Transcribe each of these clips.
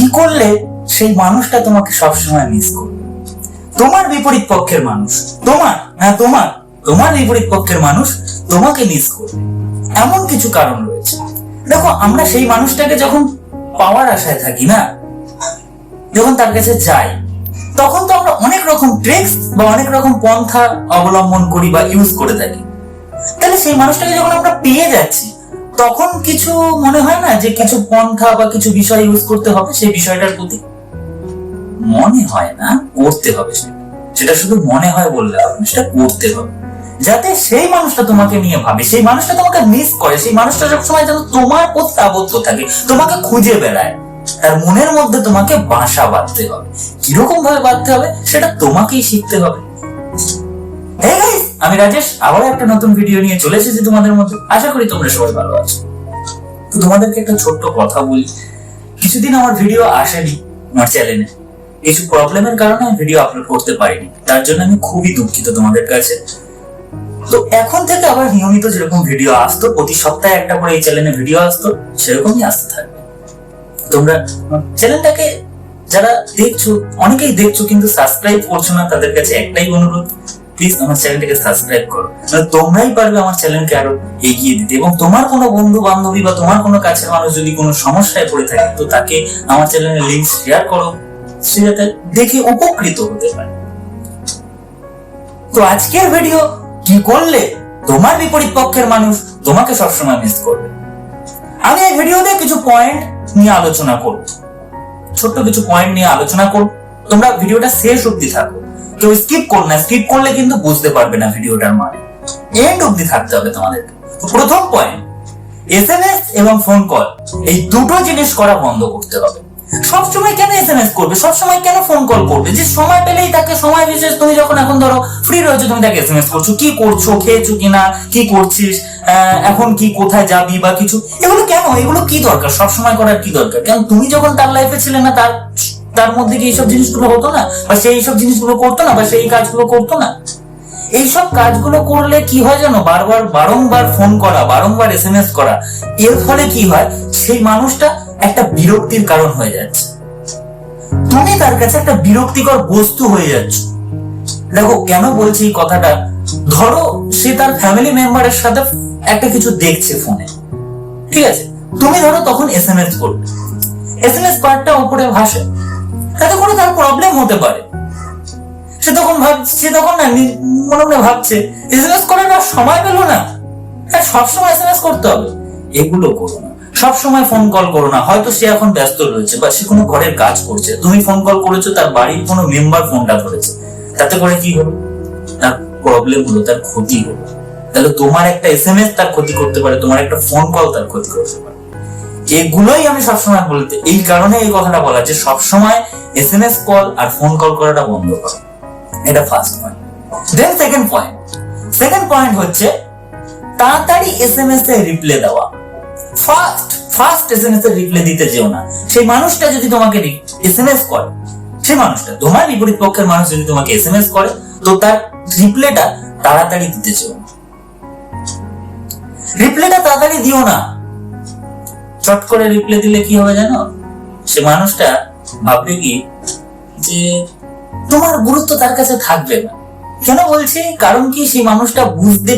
কি করলে সেই মানুষটা তোমাকে সবসময় মিস করবে? তোমার বিপরীত পক্ষের মানুষ, তোমার হ্যাঁ তোমার তোমার বিপরীত পক্ষের মানুষ তোমাকে মিস করবে। এমন কিছু কারণ রয়েছে। দেখো, আমরা সেই মানুষটাকে যখন পাওয়ার আশায় থাকি, না, যখন তার কাছে যাই, তখন তো আমরা অনেক রকম ট্রিক্স বা অনেক রকম পন্থা অবলম্বন করি বা ইউজ করে থাকি। তাহলে সেই মানুষটাকে যখন আমরা পেয়ে যাচ্ছি তখন কিছু মনে হয় না যে কিছু পন্থা বা কিছু বিষয় ইউজ করতে হবে সেই বিষয়টার প্রতি? মনে হয় না, করতে হবে সেটা। শুধু মনে হয় বললে হবে সেটা করতে হবে। যাতে সেই মানুষটা তোমাকে নিয়ে ভাবে, সেই মানুষটা তোমাকে মিস করে, সেই মানুষটা সবসময় যেন তোমার প্রতি আবদ্ধ থাকে, তোমাকে খুঁজে বেড়ায়। তার মনের মধ্যে তোমাকে বাসা বাঁধতে হবে। কীরকম ভাবে বাঁধতে হবে, সেটা তোমাকেই শিখতে হবে। আমি রাজেশ, আবারও একটা নতুন ভিডিও নিয়ে চলে এসেছি তোমাদের মধ্যে। আশা করি তোমরা সবাই ভালো আছো। তো তোমাদেরকে একটা ছোট্ট কথা বলি। কিছুদিন আমার ভিডিও আসেনি আমার চ্যানেলে কিছু প্রবলেমের কারণে আমি ভিডিও আপলোড করতে পারিনি। তার জন্য আমি খুবই দুঃখিত তোমাদের কাছে। তো এখন থেকে আবার নিয়মিত যেরকম ভিডিও আসতো, প্রতি সপ্তাহে একটা করে এই চ্যানেলে ভিডিও আসতো, সেরকমই আসতে থাকবে। তোমরা চ্যানেলটাকে যারা দেখছ, অনেকেই দেখছ কিন্তু সাবস্ক্রাইব করছ না, তাদের কাছে একটাই অনুরোধ। প্লিজ আমার চ্যানেলটাকে সাবস্ক্রাইব করো। মানে তোমরাই পারবে আমার চ্যানেলকে আরও এগিয়ে দিতে। এবং তোমার কোনো বন্ধু বান্ধবী বা তোমার কোনো কাছের মানুষ যদি কোনো সমস্যায় পড়ে থাকে, তো তাকে আমার চ্যানেলের লিংক শেয়ার করো। সে যাতে দেখে উপকৃত হতে পারে। তো আজকের ভিডিও কি করলে তোমার বিপরীত পক্ষের মানুষ তোমাকে সবসময় মিস করবে? আমি এই ভিডিওতে কিছু পয়েন্ট নিয়ে আলোচনা করব। ছোট্ট কিছু পয়েন্ট নিয়ে আলোচনা করব। তোমরা ভিডিওটা শেষ অবধি থাকো। কেউ স্কিপ করো না স্কিপ করলে কিন্তু বুঝতে পারবে না ভিডিওটার মানে। এন্ড অবধি থাকতে হবে তোমাদের। প্রথম পয়েন্ট এসএমএস এবং ফোন কল এই দুটো জিনিস করা বন্ধ করতে হবে। সবসময় কেন এসএমএস করবে? সবসময় কেন ফোন কল করবে? যে সময় পেলেই তাকে সময় বিশেষ তুমি যখন এখন ধরো ফ্রি রয়েছে, তুমি তাকে এসএমএস করছ। কি করছ, খেয়েছো কিনা, কি করছিস এখন কি, কোথায় যাবি বা কিছু? এগুলো কেন? এগুলো কি দরকার? সবসময় করার কি দরকার? কারণ তুমি যখন তার লাইফে ছিলে না, তার তার মধ্যে কি এইসব জিনিসগুলো হতো না? বা সেই এইসব জিনিসগুলো করতো না? বা সেই কাজগুলো করতো না? এইসব কাজগুলো করলে কি হয় জানো? বারবার, বারংবার ফোন করা, বারংবার এসএমএস করা, এর ফলে কি হয়? সেই মানুষটা একটা বিরক্তির কারণ হয়ে যাচ্ছে। তুমি তার কাছে একটা বিরক্তিকর বস্তু হয়ে যাচ্ছ। দেখো, কেন বলছি এই কথাটা? ধরো, সে তার ফ্যামিলি মেম্বারের সাথে একটা কিছু দেখছে ফোনে ঠিক আছে? তুমি ধরো তখন এস এম এস করবে এস এম এস পার্টটা উপরে ভাসে। তাতে করে তার প্রবলেম হতে পারে। সে তখন ভাবছে তখন না মনে মনে ভাবছে এসএমএস করার আর সময় পেল না। হ্যাঁ সবসময় এসএমএস করতে হবে। এগুলো করো না। সবসময় ফোন কল করো না। হয়তো সে এখন ব্যস্ত রয়েছে বা সে কোনো ঘরের কাজ করছে। তুমি ফোন কল করেছ, তার বাড়ির কোনো মেম্বার ফোনটা ধরেছে। তাতে করে কি হলো? তার প্রবলেম হলো, তার ক্ষতি হলো। তাহলে তোমার একটা এসএমএস তার ক্ষতি করতে পারে, তোমার একটা ফোন কল তার ক্ষতি করতে পারে। এগুলোই আমি সবসময় বলতে এই কারণে এই কথাটা বলা যে সবসময় এসএমএস কল আর ফোন কল করাটা বন্ধ করো। এটা first point then second point second point হচ্ছে তাড়াতাড়ি এসএমএস এ রিপ্লাই দেওয়া। ফার্স্ট ফার্স্ট এসএমএস এর রিপ্লাই দিতে যেও না। সেই মানুষটা যদি তোমাকে এস এম এস করে, সেই মানুষটা, তোমার বিপরীত পক্ষের মানুষ যদি তোমাকে এস এম এস করে, তো তার রিপ্লাইটা তাড়াতাড়ি দিতে যেও না। রিপ্লাইটা তাড়াতাড়ি দিও না। চট করে রিপ্লাই দিলে কি হবে জানো? সে মানুষটা ভাববে কি যে তোমার গুরুত্ব তার কাছে থাকবে না। কেন বলছি? কারণ কি সেই মানুষটা বুঝতে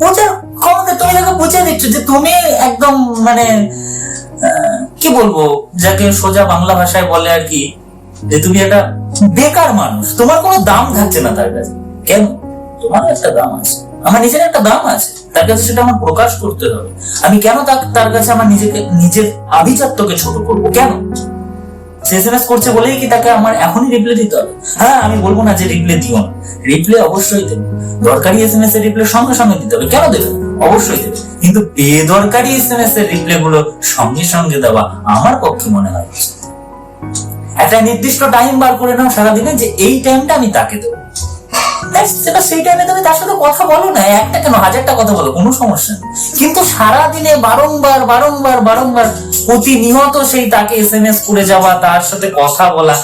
বোঝার ক্ষমতা তুমি তাকে বুঝে দিচ্ছ যে তুমি একদম মানে কি বলব? যাকে সোজা বাংলা ভাষায় বলে আর কি, যে তুমি একটা বেকার মানুষ। তোমার কোনো দাম থাকছে না তার কাছে। কেন? তোমার একটা দাম আছে। আমার নিজের একটা দাম আছে, তার কাছে সেটা আমার প্রকাশ করতে হবে। আমি কেন তার- কাছে আমার নিজেকে, নিজের আভিজাত্যকে ছোট করব কেন? সে করছে বলেই কি তাকে আমার এখনই রিপ্লাই দিতে হবে? হ্যাঁ আমি বলব না যে রিপ্লাই দিও না। রিপ্লাই অবশ্যই দেবে। দরকারি এসএমএস এর রিপ্লাই সঙ্গে সঙ্গে দিতে হবে। কেন দেবে? অবশ্যই দেবে। কিন্তু বেদরকারি এসএমএস এর রিপ্লাই গুলো সঙ্গে সঙ্গে দেওয়া আমার পক্ষে মনে হয়। একটা নির্দিষ্ট টাইম বার করে নাও সারাদিনে যে এই টাইমটা আমি তাকে দেবো। ব্যাস, সেটা সেই টাইমে তুমি তার সাথে কথা বলো না একটা কেন হাজারটা কথা বলো কোনো সমস্যা কিন্তু সারাদিনে বারংবার বারংবার বারংবার প্রতিনিয়ত সেই তাকে করে যাওয়া তার সাথে কথা বলা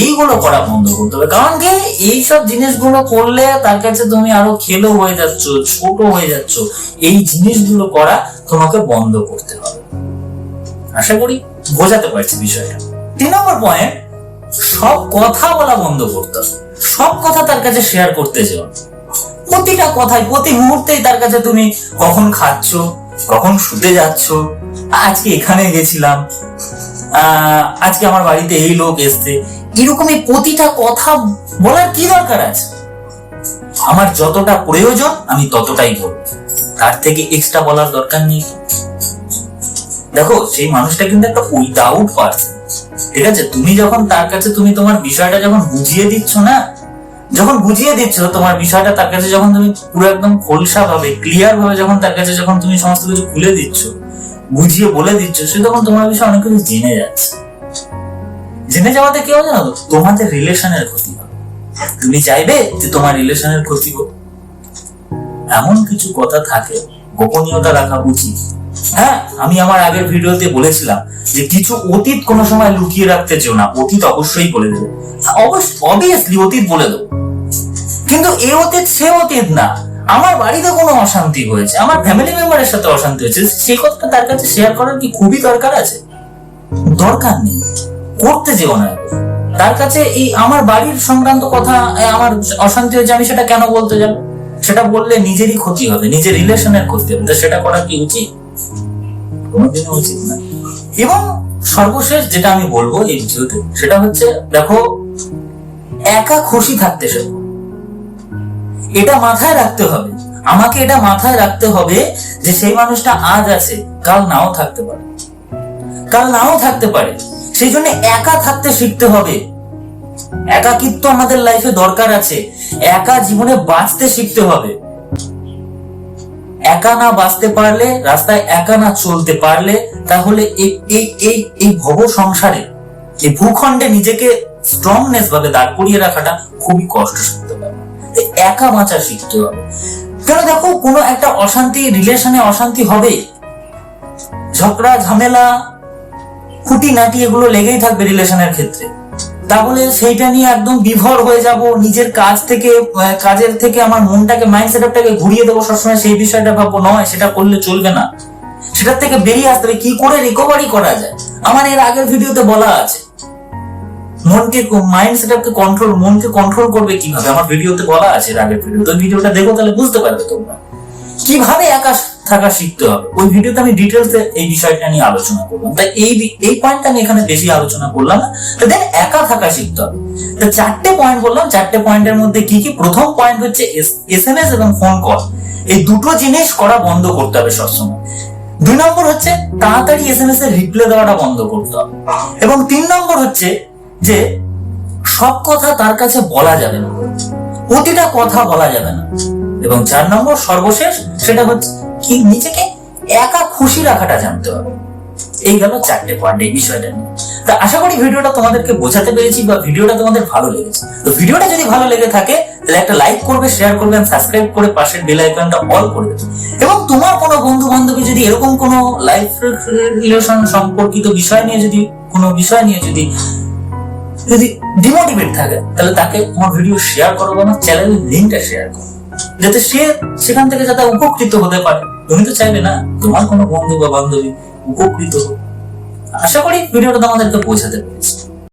এইগুলো করা বন্ধ করতে হবে। কারণ কি এইসব জিনিসগুলো করলে তার কাছে তুমি আরও খেলো হয়ে যাচ্ছ ছোট হয়ে যাচ্ছ এই জিনিসগুলো করা তোমাকে বন্ধ করতে হবে। আশা করি বোঝাতে পারছি বিষয়টা। তিন নম্বর পয়েন্ট সব কথা বলা বন্ধ করতে হবে। সব কথা তার কাছে শেয়ার করতে চাও প্রতিটা কথায়, প্রতি মুহূর্তেই তার কাছে তুমি কখন খাচ্ছ, কখন শুতে যাচ্ছ, আজকে এখানে গেছিলাম আজকে আমার বাড়িতে এই লোক এসছে। এরকমই প্রতিটা কথা বলার কি দরকার আছে? আমার যতটা প্রয়োজন, আমি ততটাই বলব। তার থেকে এক্সট্রা বলার দরকার নেই। দেখো, সেই মানুষটা কিন্তু একটা উইদাউট পার্সন ঠিক আছে? তুমি যখন তার কাছে, তুমি তোমার বিষয়টা যখন বুঝিয়ে দিচ্ছ না, যখন বুঝিয়ে দিচ্ছ তোমার বিষয়টা, তার কাছে যখন তুমি পুরো একদম খোলসা ভাবে ক্লিয়ার ভাবে যখন তার কাছে যখন তুমি সমস্ত কিছু খুলে দিচ্ছ, বুঝিয়ে বলে দিচ্ছ, সে তখন তোমার বিষয়ে অনেক কিছু জেনে যাচ্ছে। জেনে যাওয়াতে কি হবে জানো? তোমাদের রিলেশনের ক্ষতি হবে। তুমি চাইবে যে তোমার রিলেশনের ক্ষতি হোক। এমন কিছু কথা থাকে, গোপনীয়তা রাখা উচিত। হ্যাঁ আমি আমার আগের ভিডিওতে বলেছিলাম যে কিছু অতীত কোনো সময় লুকিয়ে রাখতে চেও না, অতীত অবশ্যই বলে দেবে। অবভিয়াসলি অতীত বলে দেবো। কিন্তু এ অতীত সে অতীত না। আমার বাড়িতে কোনো অশান্তি হয়েছে, আমার ফ্যামিলি মেম্বারের সাথে অশান্তি হয়েছে। সেই কথাটা তার কাছে শেয়ার করার কি খুবই দরকার আছে? দরকার নেই। করতে যেও না তার কাছে এই আমার বাড়ির সংক্রান্ত কথা আমার অশান্তি হয়েছে, আমি সেটা কেন বলতে যাব? সেটা বললে নিজেরই ক্ষতি হবে, নিজের রিলেশনের ক্ষতি হবে। সেটা করা কি উচিত? কোনোদিনও উচিত না এবং সর্বশেষ যেটা আমি বলব এই ভিডিওতে সেটা হচ্ছে, দেখো, একা খুশি থাকতে শেখো। এটা মাথায় রাখতে হবে। আমাকে এটা মাথায় রাখতে হবে যে সেই মানুষটা আজ আছে, কাল নাও থাকতে পারে। কাল নাও থাকতে পারে। সেই জন্য একা থাকতে শিখতে হবে। একাকিত্ব আমাদের লাইফে দরকার আছে। একা জীবনে বাঁচতে শিখতে হবে। একা না বাঁচতে পারলে, রাস্তায় একা না চলতে পারলে, তাহলে এই এই এই ভব সংসারে, এই ভূখণ্ডে নিজেকে স্ট্রংনেস ভাবে দাঁড় করিয়ে রাখাটা খুবই কষ্টসাধ্য ব্যাপার। একা বাঁচা শিখতে হবে। কেন দেখো, কোনো একটা অশান্তি রিলেশনে অশান্তি হবে। ঝগড়া, ঝামেলা, খুঁটিনাটি এগুলো লেগেই থাকবে রিলেশনের ক্ষেত্রে। তাহলে সেইটা নিয়ে একদম বিভোর হয়ে যাব, নিজের কাজ থেকে কাজের থেকে আমার মনটাকে মাইন্ড সেটআপটাকে ঘুরিয়ে দেবো সবসময়, সেই বিষয়টা ভাববো, নয়, সেটা করলে চলবে না। সেটার থেকে বেরিয়ে আসতে হবে, কি করে রিকভারি করা যায়? আমার এর আগের ভিডিওতে বলা আছে। মনকে মাইন্ড সেটআপকে কন্ট্রোল মনকে কন্ট্রোল করবে কীভাবে? আমার ভিডিওতে বলা আছে এর আগের ভিডিও তো ভিডিওটা দেখো, তাহলে বুঝতে পারবে তোমরা। কীভাবে একা থাকা শিখতে হবে। ওই ভিডিওতে আমি ডিটেলস এই বিষয়টা নিয়ে আলোচনা করলাম। তাই এই এই পয়েন্টটা আমি এখানে বেশি আলোচনা করলাম না। দেন একা থাকা শিখতে হবে। তো চারটে পয়েন্ট বললাম। চারটে পয়েন্টের মধ্যে কি কি? প্রথম পয়েন্ট হচ্ছে এস এম এস এবং ফোন কল এই দুটো জিনিস করা বন্ধ করতে হবে সবসময়। দুই নম্বর হচ্ছে তাড়াতাড়ি এস এম এস এর রিপ্লাই দেওয়াটা বন্ধ করতে হবে। এবং তিন নম্বর হচ্ছে যে সব কথা তার কাছে বলা যাবে না। প্রতিটা কথা বলা যাবে না। এবং চার নম্বর সর্বশেষ সেটা হচ্ছে কি, নিজেকে একা খুশি রাখাটা জানতে হবে। এই গেল চারটে পয়েন্ট এই বিষয়টা নিয়ে। তা আশা করি ভিডিওটা তোমাদেরকে বোঝাতে পেরেছি বা ভিডিওটা তোমাদের ভালো লেগেছে। তো ভিডিওটা যদি ভালো লেগে থাকে, তাহলে একটা লাইক করবে শেয়ার করবে সাবস্ক্রাইব করে পাশের বেল আইকনটা অল করে দেবে। এবং তোমার কোনো বন্ধু বান্ধবী যদি এরকম কোনো লাইফ রিলেশন সম্পর্কিত বিষয় নিয়ে যদি, কোনো বিষয় নিয়ে যদি যদি ডিমোটিভেট থাকে, তাহলে তাকে আমার ভিডিও শেয়ার করো বা আমার চ্যানেলের লিঙ্কটা শেয়ার করো। যাতে সে সেখান থেকে যাতে উপকৃত হতে পারে। তুমি তো চাইবে না, তোমার কোনো বন্ধু বা বান্ধবী উপকৃত হোক। আশা করি ভিডিওটা তোমাদেরকে পৌঁছাতে পেরেছি।